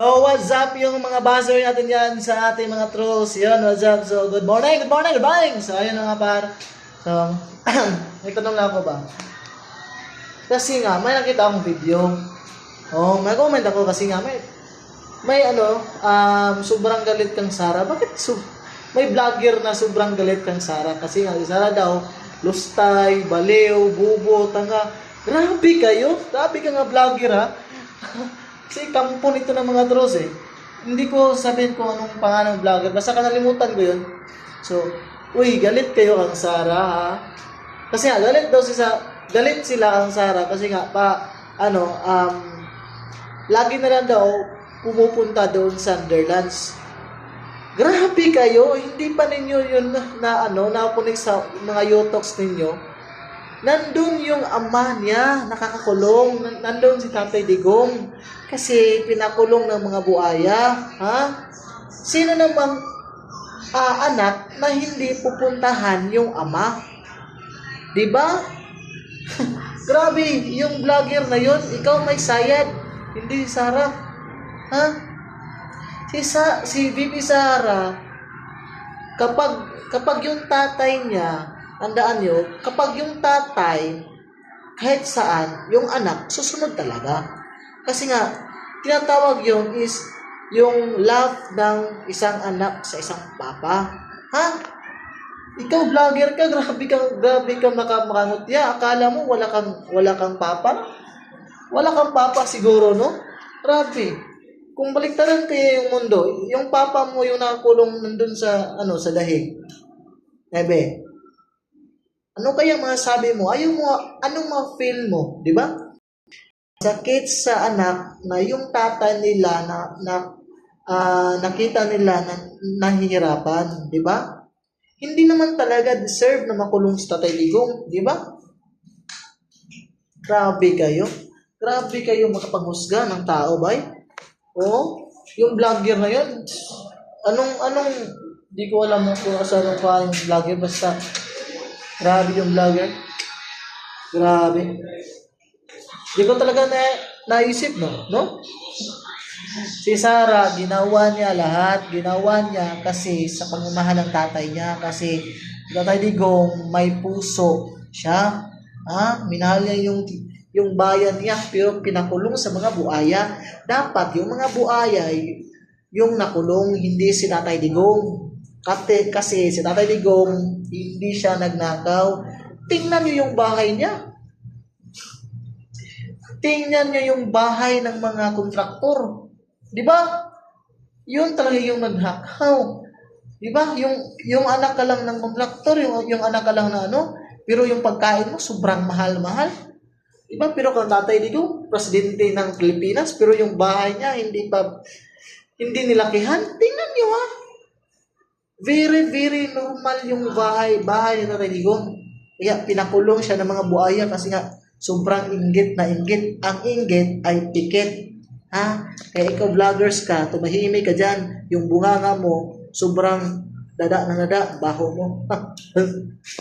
Oh, what's up yung mga buzzer natin yan sa ating mga trolls. Yun, what's up? So, good morning, good morning, good morning! So, ayun na nga par. So, may tanong lang ako ba? Kasi nga, may nakita akong video. Oh, may comment ako kasi nga, may, may ano, um, sobrang galit kang Sara. Bakit so, may vlogger na sobrang galit kang Sara? Kasi nga, Sara daw, lustay, baliw, bubo, tanga. Grabe kayo. Grabe ka nga vlogger ha. Kasi kampo nito ng mga trolls eh. Hindi ko sabihin kung anong pangalan ng vlogger. Basta kanalimutan ko yun. So, uy, galit kayo kang Sara ha. Kasi nga, galit daw si sa galit sila kang Sara kasi nga pa ano um lagi na lang daw pumupunta doon sa Netherlands. Grabe kayo, hindi pa ninyo yun na, na ano, napunig sa mga yotoks ninyo. Nandun yung ama niya, nakakakulong. Nan- Nandun si Tatay Digong. Kasi pinakulong ng mga buaya. Ha? Sino namang ah, anak na hindi pupuntahan yung ama? Di ba? Grabe, yung vlogger na yun, ikaw may sayad. Hindi si Sarah. Ha? Si, Sa, si Bibi Sara, kapag, kapag yung tatay niya, tandaan nyo, kapag yung tatay, kahit saan, yung anak, susunod talaga. Kasi nga, tinatawag yun is yung love ng isang anak sa isang papa. Ha? Ikaw vlogger ka, grabe kang grabe kang makamangutya. Akala mo wala kang wala kang papa? Wala kang papa siguro, no? Grabe. Kung baliktaran kaya yung mundo, yung papa mo yung nakakulong nandun sa ano sa dahig. Ebe. Ano kaya masasabi mo? Ayaw mo, anong ma-feel mo, di ba? Sakit sa anak na yung tatay nila na, na ah, nakita nila na nahihirapan, di ba? Hindi naman talaga deserve na makulong si Tatay Ligong, di ba? Grabe kayo. Grabe kayo makapanghusga ng tao, bay. Oo, yung vlogger na yun. Anong, anong, di ko alam kung asa yung vlogger, basta grabe yung vlogger. Grabe. Di ko talaga na, naisip, no? No? Si Sarah, ginawa niya lahat. Ginawa niya kasi sa pagmamahal ng tatay niya. Kasi tatay Digong may puso siya. Ha? Minahal niya yung yung bayan niya pero pinakulong sa mga buaya. Dapat yung mga buaya ay yung nakulong, hindi si Tatay Digong. Kasi, kasi si Tatay Digong, hindi siya nagnakaw. Tingnan niyo yung bahay niya. Tingnan niyo yung bahay ng mga kontraktor. Di ba? Yun talaga yung naghakaw. Di ba? Yung, yung anak ka lang ng kontraktor, yung, yung anak ka lang na ano, pero yung pagkain mo sobrang mahal-mahal. Di ba? Pero kung tatay dito, presidente ng Pilipinas, pero yung bahay niya hindi pa, hindi nilakihan. Tingnan niyo ha. Very, very normal yung bahay, bahay Tatay Digong. Kaya pinakulong siya ng mga buaya kasi nga sobrang inggit na inggit. Ang inggit ay pikit. Ha? Kaya ikaw vloggers ka, tumahimik ka dyan. Yung bunganga mo, sobrang dada na dada, baho mo.